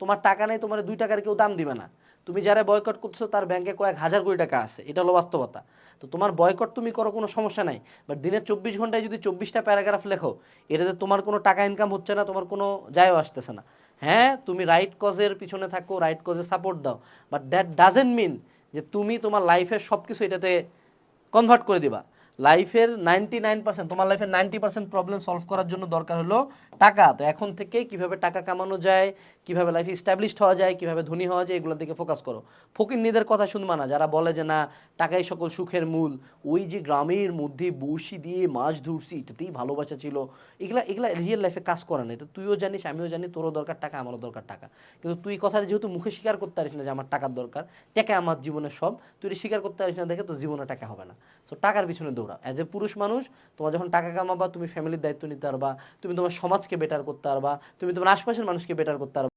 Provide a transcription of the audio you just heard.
তোমার টাকা নেই, তোমার দুই টাকার কেউ দাম দিবে না। তুমি যারা বয়কট করছ তার ব্যাংকে কয়েক হাজার কোটি টাকা আছে। এটা হলো বাস্তবতা। তো তোমার বয়কট তুমি করো, কোনো সমস্যা নাই। বাট দিনের চব্বিশ ঘন্টায় যদি চব্বিশটা প্যারাগ্রাফ লেখো, এটাতে তোমার কোনো টাকা ইনকাম হচ্ছে না, তোমার কোনো যায়ও আসতেছে না। হ্যাঁ তুমি রাইট কজের পিছনে থাকো রাইট কজে সাপোর্ট দাও। বাট দ্যাট ডাজেন্ট মিন যে তুমি তোমার লাইফের সব কিছু এটাতে কনভার্ট করে দিবা। লাইফের নাইনটি নাইন পার্সেন্ট তোমার লাইফের নাইনটি পার্সেন্ট প্রবলেম সলভ করার জন্য দরকার হলো টাকা। তো এখন থেকে কীভাবে টাকা কামানো যায়, কীভাবে লাইফ স্ট্যাবলিশড হওয়া যায়, কীভাবে ধনী হওয়া যায়, এগুলোর দিকে ফোকাস করো। ফকির নিদের কথা শুনবা না, যারা বলে যে না, টাকাই সকল সুখের মূল, ওই যে গ্রামের মধ্যে বড়শি দিয়ে মাছ ধরছি, এটাতেই ভালোবাসা ছিল। এগুলা এগুলা রিয়েল লাইফে কাজ করে না, এটা তুইও জানিস, আমিও জানি, তোরও দরকার টাকা, আমারও দরকার টাকা। কিন্তু তুই কথা যেহেতু মুখে স্বীকার করতে পারিস না যে আমার টাকার দরকার, টাকা আমার জীবনের সব, তুই স্বীকার করতে পারিস না দেখে তোর জীবনে টাকা হবে না। সো টাকার পিছনে দৌড়া। অ্যাজ এ পুরুষ মানুষ, তোমার যখন টাকা কামাবা, তুমি ফ্যামিলির দায়িত্ব নিতে পারবা, তুমি তোমার সমাজকে বেটার করতে পারবা, তুমি তোমার আশপাশের মানুষকে বেটার করতে পারবা।